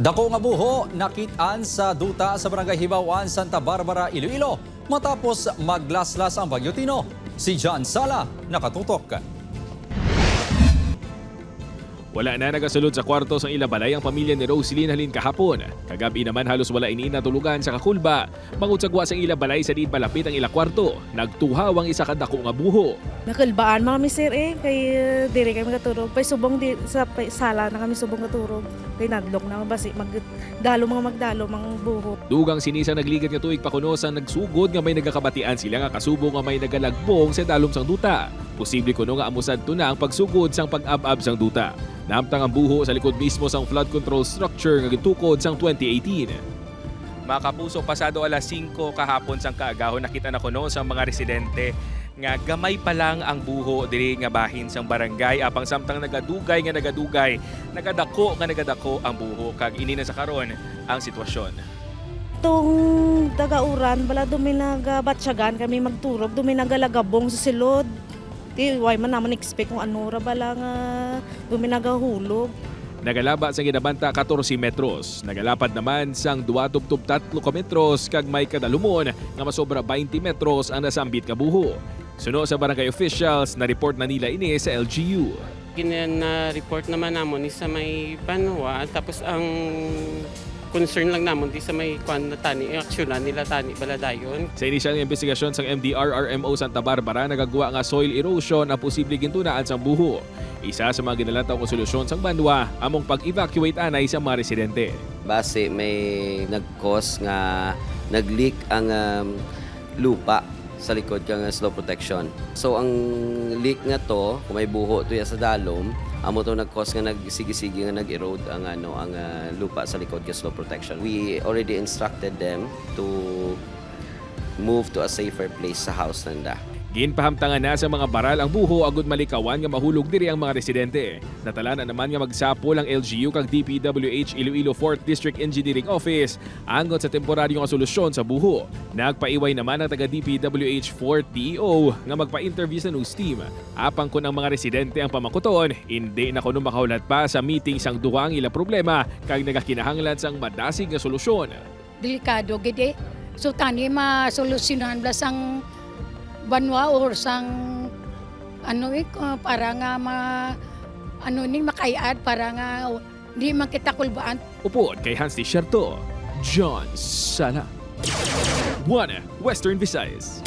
Dako nga buho nakitaan sa duta sa Barangay Hibawan, Santa Barbara, Iloilo matapos maglaslas ang Bagyo Tino. Si John Sala nakatutok. Wala na nagasulod sa kwarto sa ilabalay ang pamilya ni Roselyn halin kahapon. Kagabi naman halos wala ini natulugan sa kakulba. Mangutsagwa sa ilabalay sa diin palapit ang ila kwarto. Nagtuhaw ang isa kadako nga buho. Nakalbaan mga mi sir eh, kay uh, diri kami katurog. Pay subong di, sa pay, sala na kami subong katurog. Kay nadlok na basi magdalo mga magdalo mga buho. Dugang sinisa nagligat nga tuig pakunos ang nagsugod nga may nagakabatian sila nga kasubo nga may nagalagbong sa dalom sang duta. Posible kuno nga amusad to na ang pagsugod sang pag-ab-ab sang duta. Namtang ang buho sa likod mismo sang flood control structure nga gitukod sang 2018. Mga kapuso, pasado alas 5 kahapon sang kaagahon nakita na kuno sa mga residente nga gamay pa lang ang buho diri nga bahin sang barangay apang samtang nagadugay nga nagadugay nagadako nga nagadako ang buho kag ini na sa karon ang sitwasyon. Tung dagauran, bala dumi nagabatsyagan kami magturog, dumi nagalagabong sa silod. Di, why man naman expect kung ano ra bala nga dumi nagahulog. Nagalaba sa ginabanta 14 metros. Nagalapad naman sang 2.3 kilometros kag may kadalumon nga masobra 20 metros ang nasambit nga buho. Suno sa barangay officials na report na nila ini sa LGU. Gina-report naman namon is sa may banwa tapos ang concern lang namon di sa may kwan na tani actually nila tani baladayon Sa inisyal nga investigasyon sang MDRRMO Santa Barbara nagagawa nga soil erosion ang posible gintunaan sang buho. Isa sa mga ginalantaw nga solusyon sang banwa among pag-evacuate anay sa mga residente. base may nag-cause nga nag-leak ang um, lupa sa likod kang slow protection. So ang leak nga to, kung may buho to sa dalom, amo to nag-cause nga nagsigi-sigi nga nag-erode ang ano ang ah, lupa sa likod ka slow protection. We already instructed them to move to a safer place sa house nanda. Ginpahamtangan na sa mga baral ang buho agud malikawan nga mahulog diri ang mga residente. Natala na naman nga magsapol ang LGU kag DPWH Iloilo 4th District Engineering Office angot sa temporaryong solusyon sa buho. Nagpaiway naman ang taga DPWH 4th DEO nga magpa-interview sa news team. Apang kun ang mga residente ang pamakuton, hindi na kuno makaulat pa sa meeting sang duwang ila problema kag nagakinahanglan sang madasig nga solusyon. delikado gede. So tani masolusyonan bla sang banwa or sang ano eh, para nga ma ano ni makayad para nga di man kita kulbaan Upod kay Hans. Sherto, John Sala. One Western Visayas.